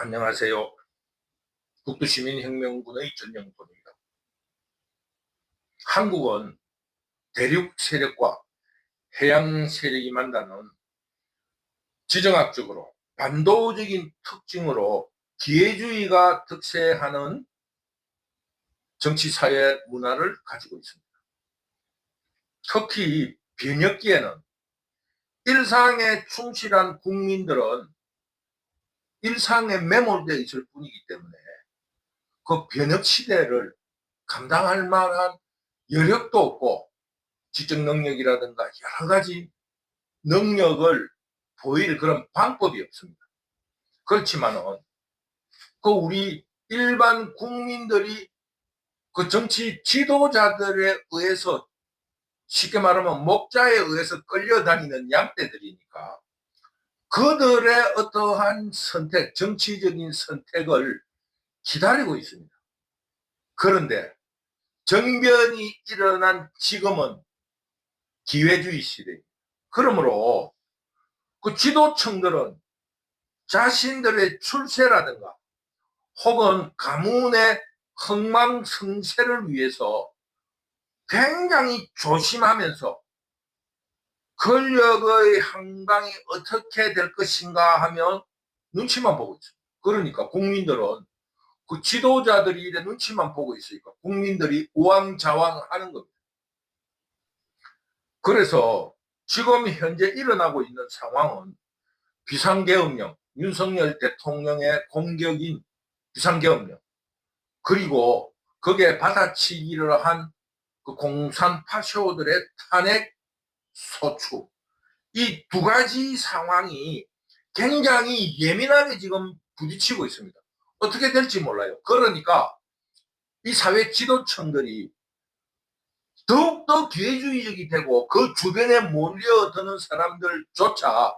안녕하세요. 국도시민혁명군의 전영돈입니다. 한국은 대륙 세력과 해양 세력이 만나는 지정학적으로 반도적인 특징으로 기회주의가 특세하는 정치사회 문화를 가지고 있습니다. 특히 변혁기에는 일상에 충실한 국민들은 일상에 매몰되어 있을 뿐이기 때문에 그 변혁 시대를 감당할 만한 여력도 없고 지적 능력이라든가 여러 가지 능력을 보일 그런 방법이 없습니다. 그렇지만은 그 우리 일반 국민들이 그 정치 지도자들에 의해서 쉽게 말하면 목자에 의해서 끌려다니는 양떼들이니까 그들의 어떠한 선택, 정치적인 선택을 기다리고 있습니다. 그런데 정변이 일어난 지금은 기회주의 시대. 그러므로 그 지도층들은 자신들의 출세라든가 혹은 가문의 흥망성쇠를 위해서 굉장히 조심하면서 권력의 항방이 어떻게 될 것인가 하면 눈치만 보고 있습니다. 그러니까 국민들은 그 지도자들이 이래 눈치만 보고 있으니까 국민들이 우왕좌왕 하는 겁니다. 그래서 지금 현재 일어나고 있는 상황은 비상계엄령, 윤석열 대통령의 공격인 비상계엄령, 그리고 거기에 받아치기를 한 그 공산 파쇼들의 탄핵 소추. 이 두 가지 상황이 굉장히 예민하게 지금 부딪히고 있습니다. 어떻게 될지 몰라요. 그러니까 이 사회 지도층들이 더욱더 기회주의적이 되고 그 주변에 몰려드는 사람들조차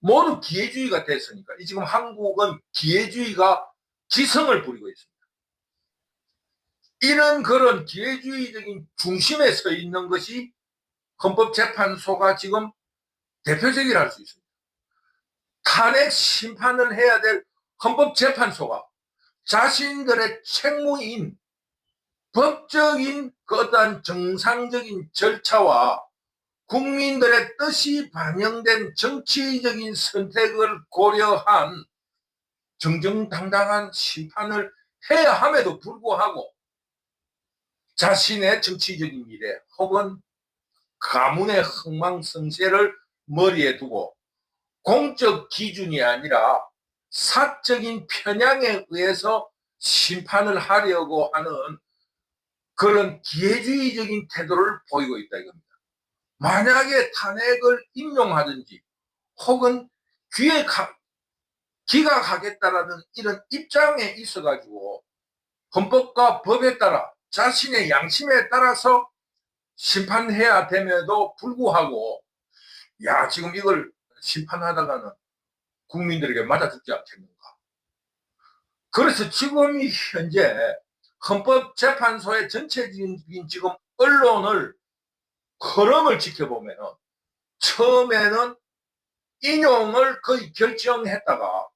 모두 기회주의가 됐으니까 이 지금 한국은 기회주의가 기성을 부리고 있습니다. 이런 그런 기회주의적인 중심에 서 있는 것이 헌법재판소가 지금 대표적이라 할 수 있습니다. 탄핵 심판을 해야 될 헌법재판소가 자신들의 책무인 법적인 그 어떠한 정상적인 절차와 국민들의 뜻이 반영된 정치적인 선택을 고려한 정정당당한 심판을 해야 함에도 불구하고 자신의 정치적인 미래 혹은 가문의 흥망성쇠를 머리에 두고 공적 기준이 아니라 사적인 편향에 의해서 심판을 하려고 하는 그런 기회주의적인 태도를 보이고 있다 이겁니다. 만약에 탄핵을 임용하든지 혹은 기가 가겠다라는 이런 입장에 있어 가지고 헌법과 법에 따라 자신의 양심에 따라서 심판해야 됨에도 불구하고 야 지금 이걸 심판하다가는 국민들에게 맞아 죽지 않겠는가 그래서 지금 이 현재 헌법재판소의 전체적인 지금 언론을 흐름을 지켜보면 처음에는 인용을 거의 결정했다가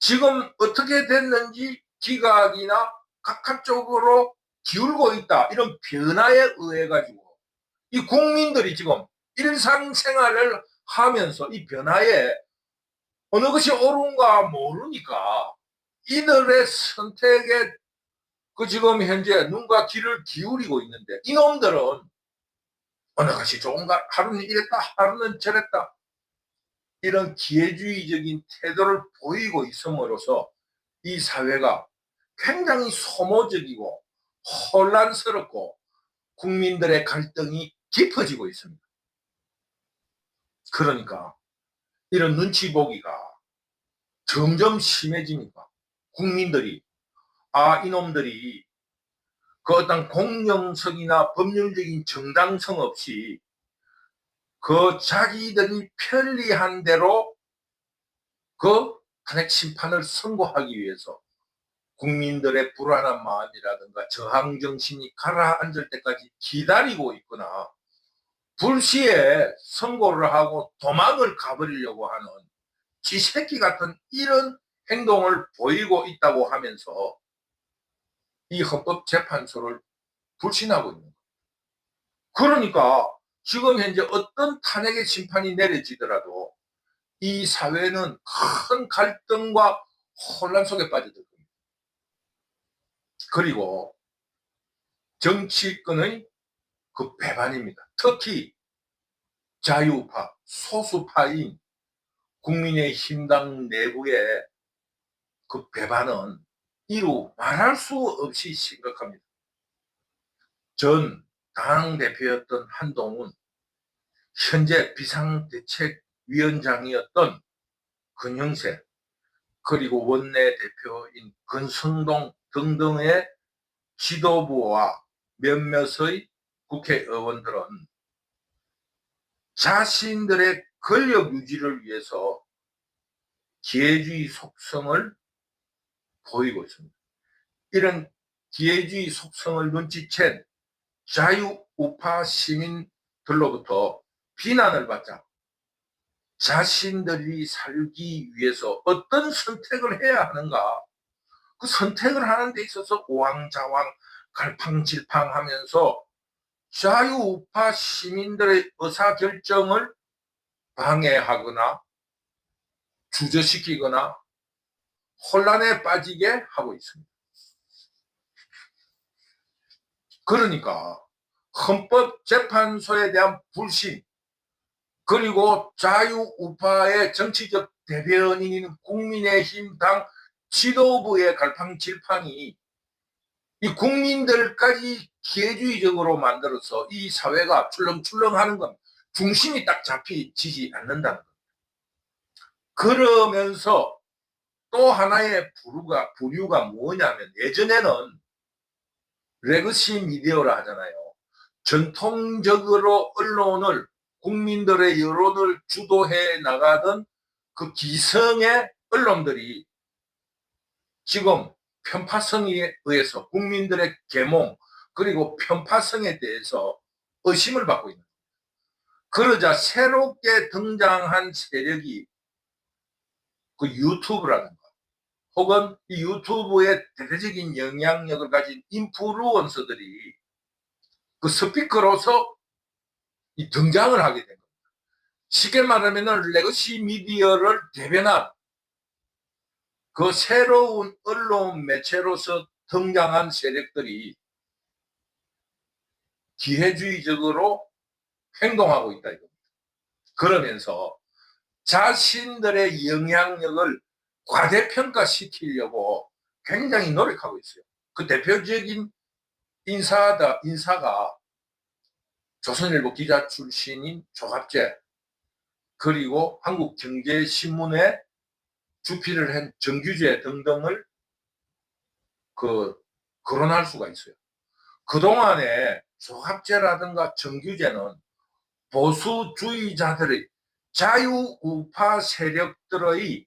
지금 어떻게 됐는지 기각이나 각각 쪽으로 기울고 있다. 이런 변화에 의해 가지고 이 국민들이 지금 일상생활을 하면서 이 변화에 어느 것이 옳은가 모르니까 이들의 선택에 그 지금 현재 눈과 귀를 기울이고 있는데 이놈들은 어느 것이 좋은가 하루는 이랬다 하루는 저랬다 이런 기회주의적인 태도를 보이고 있음으로써 이 사회가 굉장히 소모적이고 혼란스럽고 국민들의 갈등이 깊어지고 있습니다. 그러니까 이런 눈치 보기가 점점 심해지니까 국민들이 아 이놈들이 그 어떤 공정성이나 법률적인 정당성 없이 그 자기들이 편리한 대로 그 탄핵 심판을 선고하기 위해서 국민들의 불안한 마음이라든가 저항 정신이 가라앉을 때까지 기다리고 있거나 불시에 선고를 하고 도망을 가버리려고 하는 쥐새끼 같은 이런 행동을 보이고 있다고 하면서 이 헌법재판소를 불신하고 있는 거예요. 그러니까 지금 현재 어떤 탄핵의 심판이 내려지더라도 이 사회는 큰 갈등과 혼란 속에 빠져들 겁니다. 그리고 정치권의 그 배반입니다. 특히 자유파, 소수파인 국민의힘당 내부의 그 배반은 이루 말할 수 없이 심각합니다. 전 당대표였던 한동훈, 현재 비상대책위원장이었던 근영세, 그리고 원내대표인 근성동 등등의 지도부와 몇몇의 국회의원들은 자신들의 권력 유지를 위해서 기회주의 속성을 보이고 있습니다. 이런 기회주의 속성을 눈치챈 자유우파 시민들로부터 비난을 받자 자신들이 살기 위해서 어떤 선택을 해야 하는가 그 선택을 하는 데 있어서 오왕좌왕 갈팡질팡하면서 자유우파 시민들의 의사결정을 방해하거나 주저시키거나 혼란에 빠지게 하고 있습니다. 그러니까 헌법재판소에 대한 불신 그리고 자유우파의 정치적 대변인인 국민의힘 당 지도부의 갈팡질팡이 이 국민들까지 기회주의적으로 만들어서 이 사회가 출렁출렁하는 겁니다. 중심이 딱 잡히지 않는다는 겁니다. 그러면서 또 하나의 부류가, 부류가 뭐냐면 예전에는 레거시 미디어라 하잖아요. 전통적으로 언론을 국민들의 여론을 주도해 나가던 그 기성의 언론들이 지금 편파성에 의해서 국민들의 계몽 그리고 편파성에 대해서 의심을 받고 있는. 그러자 새롭게 등장한 세력이 그 유튜브라든가 혹은 이 유튜브의 대대적인 영향력을 가진 인플루언서들이 그 스피커로서 이 등장을 하게 된 겁니다. 쉽게 말하면 레거시 미디어를 대변한 그 새로운 언론 매체로서 등장한 세력들이 기회주의적으로 행동하고 있다 이겁니다. 그러면서 자신들의 영향력을 과대평가시키려고 굉장히 노력하고 있어요. 그 대표적인 인사다, 인사가 조선일보 기자 출신인 조갑재, 그리고 한국경제신문에 주필을 한 정규재 등등을 그, 거론할 수가 있어요. 그동안에 조갑재라든가 정규재는 보수주의자들의 자유우파 세력들의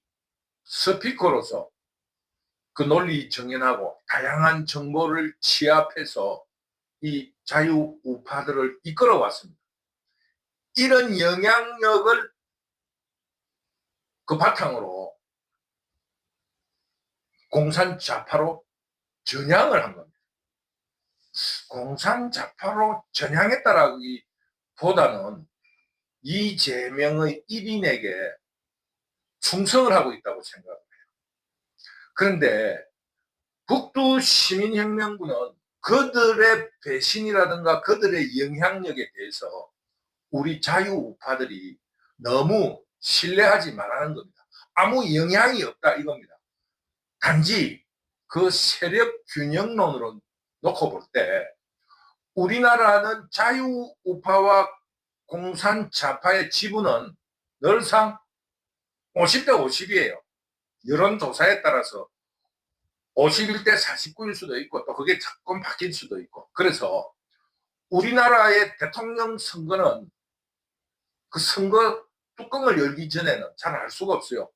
스피커로서 그 논리 정연하고 다양한 정보를 취합해서 이 자유우파들을 이끌어 왔습니다. 이런 영향력을 그 바탕으로 공산 좌파로 전향을 한 겁니다. 공산 좌파로 전향했다라기보다는 이재명의 1인에게 충성을 하고 있다고 생각을 해요. 그런데 북두 시민혁명군은 그들의 배신이라든가 그들의 영향력에 대해서 우리 자유우파들이 너무 신뢰하지 말라는 겁니다. 아무 영향이 없다 이겁니다. 단지 그 세력 균형론으로 놓고 볼 때 우리나라는 자유우파와 공산 좌파의 지분은 늘상 50대 50이에요. 여론조사에 따라서 51대 49일 수도 있고 또 그게 자꾸 바뀔 수도 있고 그래서 우리나라의 대통령 선거는 그 선거 뚜껑을 열기 전에는 잘 알 수가 없어요.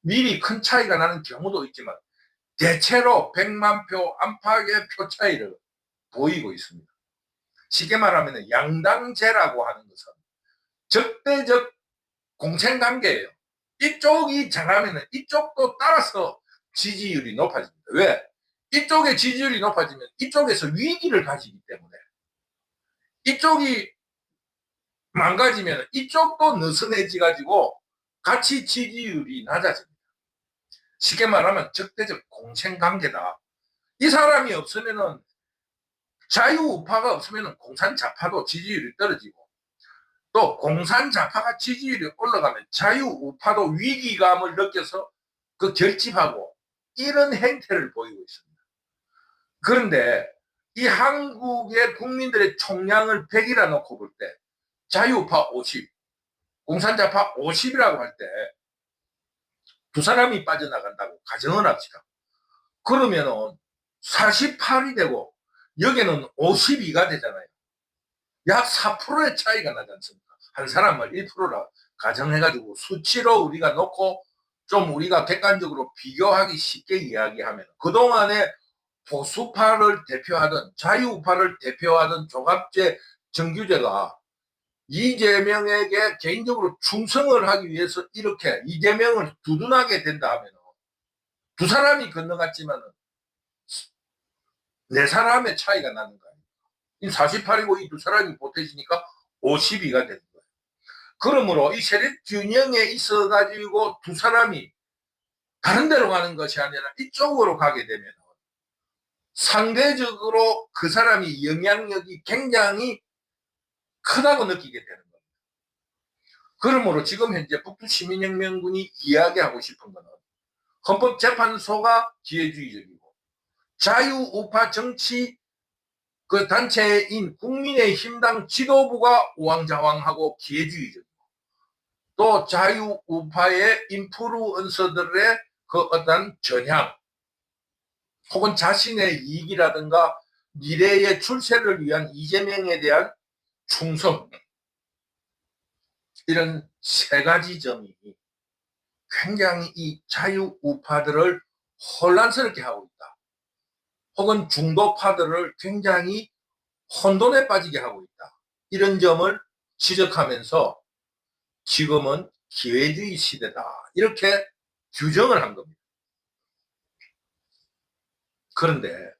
미리 큰 차이가 나는 경우도 있지만 대체로 100만 표 안팎의 표 차이를 보이고 있습니다. 쉽게 말하면 양당제라고 하는 것은 적대적 공생관계예요. 이쪽이 잘하면 이쪽도 따라서 지지율이 높아집니다. 왜? 이쪽의 지지율이 높아지면 이쪽에서 위기를 가지기 때문에 이쪽이 망가지면 이쪽도 느슨해지 가지고 같이 지지율이 낮아집니다. 쉽게 말하면 적대적 공생관계다. 이 사람이 없으면은 자유우파가 없으면은 공산자파도 지지율이 떨어지고 또 공산자파가 지지율이 올라가면 자유우파도 위기감을 느껴서 그 결집하고 이런 행태를 보이고 있습니다. 그런데 이 한국의 국민들의 총량을 100이라 놓고 볼 때 자유우파 50, 공산자파 50이라고 할 때 두 사람이 빠져나간다고 가정을 합시다. 그러면은 48이 되고 여기는 52가 되잖아요. 약 4%의 차이가 나지 않습니까? 한 사람을 1%라 가정해가지고 수치로 우리가 놓고 좀 우리가 객관적으로 비교하기 쉽게 이야기하면 그동안에 보수파를 대표하던 자유파를 대표하던 조갑제 정규제가 이재명에게 개인적으로 충성을 하기 위해서 이렇게 이재명을 두둔하게 된다 하면 두 사람이 건너갔지만 네 사람의 차이가 나는 거예요. 이 48이고 이 두 사람이 보태지니까 52가 되는 거예요. 그러므로 이 세력 균형에 있어 가지고 두 사람이 다른 데로 가는 것이 아니라 이쪽으로 가게 되면 상대적으로 그 사람이 영향력이 굉장히 크다고 느끼게 되는 겁니다. 그러므로 지금 현재 북두 시민혁명군이 이야기하고 싶은 것은 헌법재판소가 기회주의적이고 자유우파 정치 그 단체인 국민의힘당 지도부가 우왕좌왕하고 기회주의적이고 또 자유우파의 인플루언서들의 그 어떤 전향 혹은 자신의 이익이라든가 미래의 출세를 위한 이재명에 대한 충성 이런 세 가지 점이 굉장히 이 자유 우파들을 혼란스럽게 하고 있다. 혹은 중도파들을 굉장히 혼돈에 빠지게 하고 있다. 이런 점을 지적하면서 지금은 기회주의 시대다. 이렇게 규정을 한 겁니다. 그런데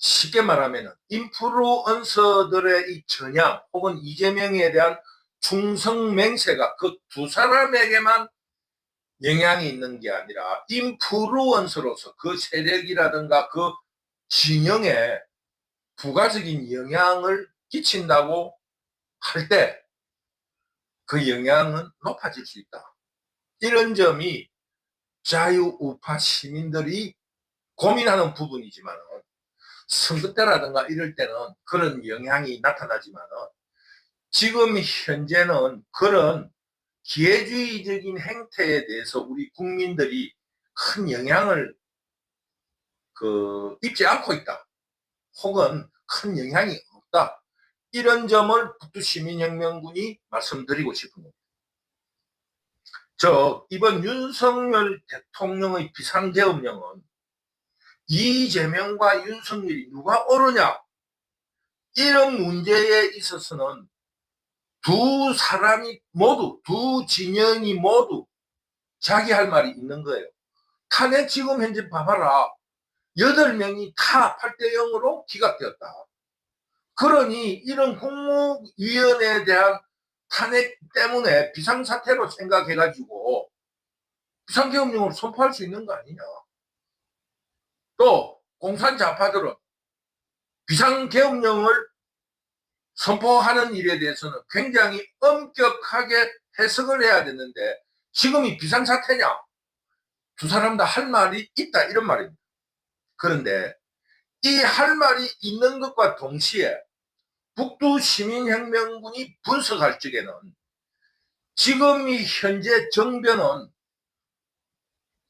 쉽게 말하면 인플루언서들의 이 전향 혹은 이재명에 대한 충성 맹세가 그 두 사람에게만 영향이 있는 게 아니라 인플루언서로서 그 세력이라든가 그 진영에 부가적인 영향을 끼친다고 할 때 그 영향은 높아질 수 있다. 이런 점이 자유우파 시민들이 고민하는 부분이지만 선거 때라든가 이럴 때는 그런 영향이 나타나지만 지금 현재는 그런 기회주의적인 행태에 대해서 우리 국민들이 큰 영향을 그 입지 않고 있다. 혹은 큰 영향이 없다. 이런 점을 북두 시민혁명군이 말씀드리고 싶은 겁니다. 저 이번 윤석열 대통령의 비상계엄령은 이재명과 윤석열이 누가 옳으냐 이런 문제에 있어서는 두 사람이 모두 두 진영이 모두 자기 할 말이 있는 거예요. 탄핵 지금 현재 봐봐라. 여덟 명이 다 8대 0으로 기각되었다. 그러니 이런 국무위원회에 대한 탄핵 때문에 비상사태로 생각해가지고 비상계엄령을 선포할 수 있는 거 아니냐. 또 공산자파들은 비상계엄령을 선포하는 일에 대해서는 굉장히 엄격하게 해석을 해야 되는데 지금이 비상사태냐? 두 사람 다 할 말이 있다 이런 말입니다. 그런데 이 할 말이 있는 것과 동시에 북두 시민혁명군이 분석할 적에는 지금 이 현재 정변은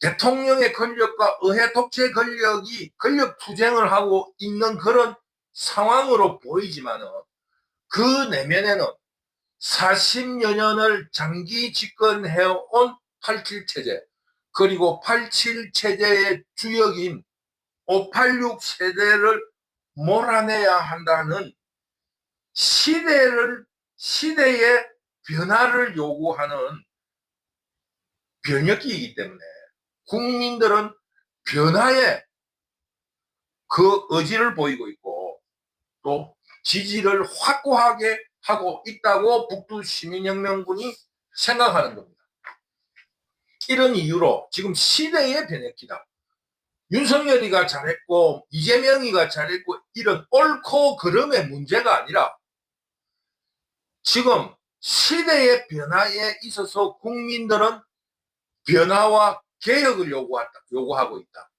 대통령의 권력과 의회 독재 권력이 권력 투쟁을 하고 있는 그런 상황으로 보이지만은 그 내면에는 40여 년을 장기 집권해온 87 체제 그리고 87 체제의 주역인 586 세대를 몰아내야 한다는 시대를 시대의 변화를 요구하는 변혁기이기 때문에 국민들은 변화에 그 의지를 보이고 있고 또 지지를 확고하게 하고 있다고 북두 시민혁명군이 생각하는 겁니다. 이런 이유로 지금 시대의 변혁기다. 윤석열이가 잘했고 이재명이가 잘했고 이런 옳고 그름의 문제가 아니라 지금 시대의 변화에 있어서 국민들은 변화와 개혁을 요구한다, 요구하고 있다.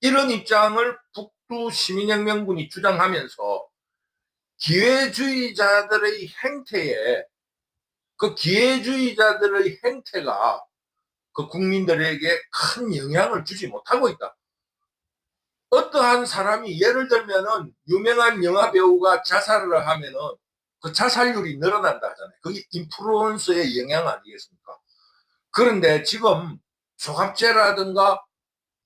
이런 입장을 북두 시민혁명군이 주장하면서 기회주의자들의 행태에 그 기회주의자들의 행태가 그 국민들에게 큰 영향을 주지 못하고 있다. 어떠한 사람이 예를 들면은 유명한 영화 배우가 자살을 하면은 그 자살률이 늘어난다 하잖아요. 그게 인플루언서의 영향 아니겠습니까? 그런데 지금 조갑제라든가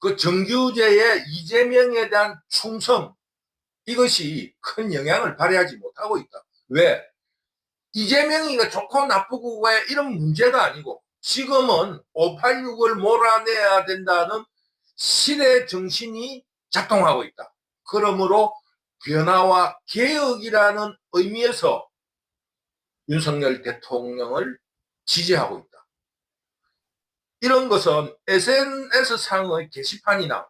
그 정규제의 이재명에 대한 충성 이것이 큰 영향을 발휘하지 못하고 있다. 왜? 이재명이가 좋고 나쁘고 왜 이런 문제가 아니고 지금은 586을 몰아내야 된다는 시대 정신이 작동하고 있다. 그러므로 변화와 개혁이라는 의미에서 윤석열 대통령을 지지하고 있다. 이런 것은 SNS 상의 게시판이나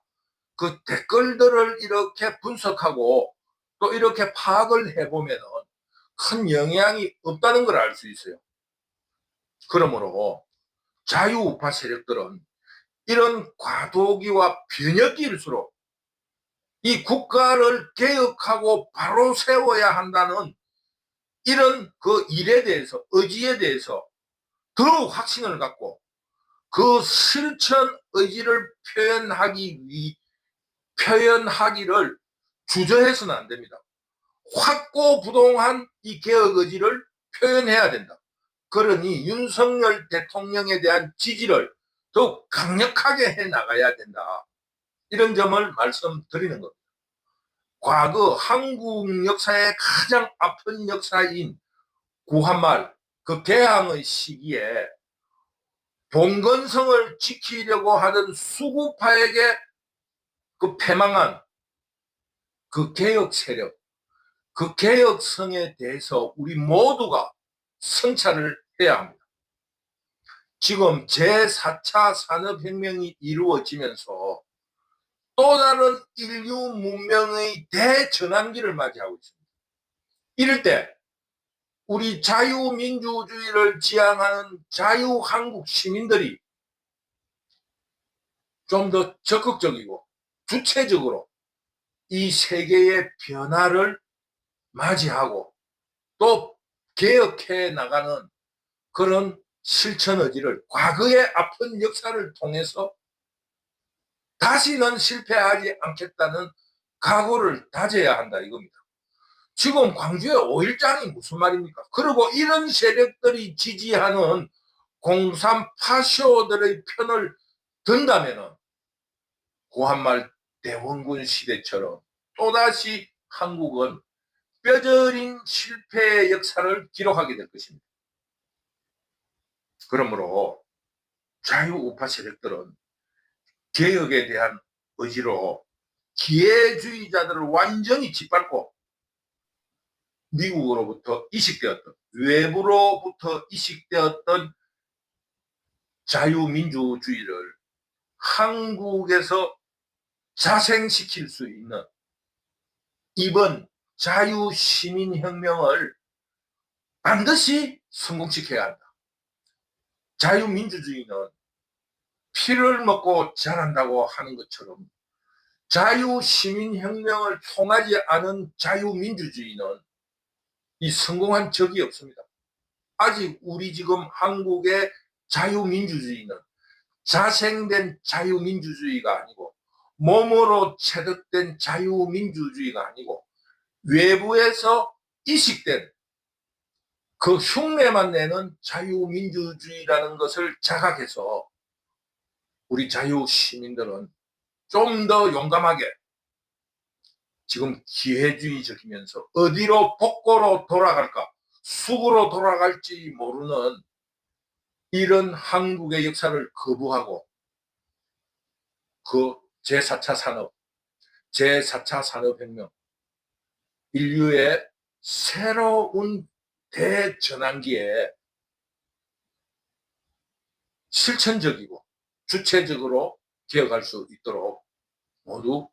그 댓글들을 이렇게 분석하고 또 이렇게 파악을 해보면 큰 영향이 없다는 걸 알 수 있어요. 그러므로 자유우파 세력들은 이런 과도기와 변혁일수록 이 국가를 개혁하고 바로 세워야 한다는 이런 그 일에 대해서 의지에 대해서 더욱 확신을 갖고 그 실천 의지를 표현하기 위 표현하기를 주저해서는 안 됩니다. 확고부동한 이 개혁 의지를 표현해야 된다. 그러니 윤석열 대통령에 대한 지지를 더욱 강력하게 해 나가야 된다. 이런 점을 말씀드리는 겁니다. 과거 한국 역사의 가장 아픈 역사인 구한말 그 개항의 시기에 봉건성을 지키려고 하던 수구파에게 그 패망한 그 개혁 세력, 그 개혁성에 대해서 우리 모두가 성찰을 해야 합니다. 지금 제4차 산업혁명이 이루어지면서 또 다른 인류 문명의 대전환기를 맞이하고 있습니다. 이럴 때 우리 자유민주주의를 지향하는 자유한국 시민들이 좀 더 적극적이고 주체적으로 이 세계의 변화를 맞이하고 또 개혁해 나가는 그런 실천 의지를 과거의 아픈 역사를 통해서 다시는 실패하지 않겠다는 각오를 다져야 한다 이겁니다. 지금 광주의 5일장이 무슨 말입니까? 그리고 이런 세력들이 지지하는 공산 파쇼들의 편을 든다면은 고한말 대원군 시대처럼 또다시 한국은 뼈저린 실패의 역사를 기록하게 될 것입니다. 그러므로 자유우파 세력들은 개혁에 대한 의지로 기회주의자들을 완전히 짓밟고 미국으로부터 이식되었던 외부로부터 이식되었던 자유민주주의를 한국에서 자생시킬 수 있는 이번 자유시민혁명을 반드시 성공시켜야 한다. 자유민주주의는 피를 먹고 자란다고 하는 것처럼 자유시민혁명을 통하지 않은 자유민주주의는 이 성공한 적이 없습니다. 아직 우리 지금 한국의 자유민주주의는 자생된 자유민주주의가 아니고 몸으로 체득된 자유민주주의가 아니고 외부에서 이식된 그 흉내만 내는 자유민주주의라는 것을 자각해서 우리 자유시민들은 좀 더 용감하게 지금 기회주의적이면서 어디로 복고로 돌아갈까 숙으로 돌아갈지 모르는 이런 한국의 역사를 거부하고 그 제4차 산업, 제4차 산업혁명, 인류의 새로운 대전환기에 실천적이고 주체적으로 기억할 수 있도록 모두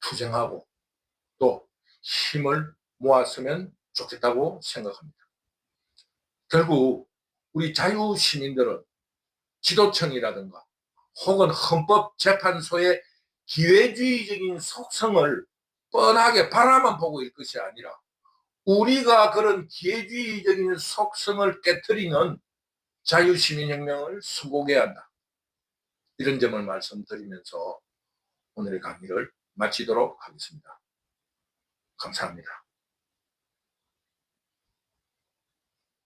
투쟁하고 또 힘을 모았으면 좋겠다고 생각합니다. 결국 우리 자유시민들은 지도청이라든가 혹은 헌법재판소의 기회주의적인 속성을 뻔하게 바라만 보고 있을 것이 아니라 우리가 그런 기회주의적인 속성을 깨뜨리는 자유시민혁명을 수복해야 한다. 이런 점을 말씀드리면서 오늘의 강의를 마치도록 하겠습니다. 감사합니다.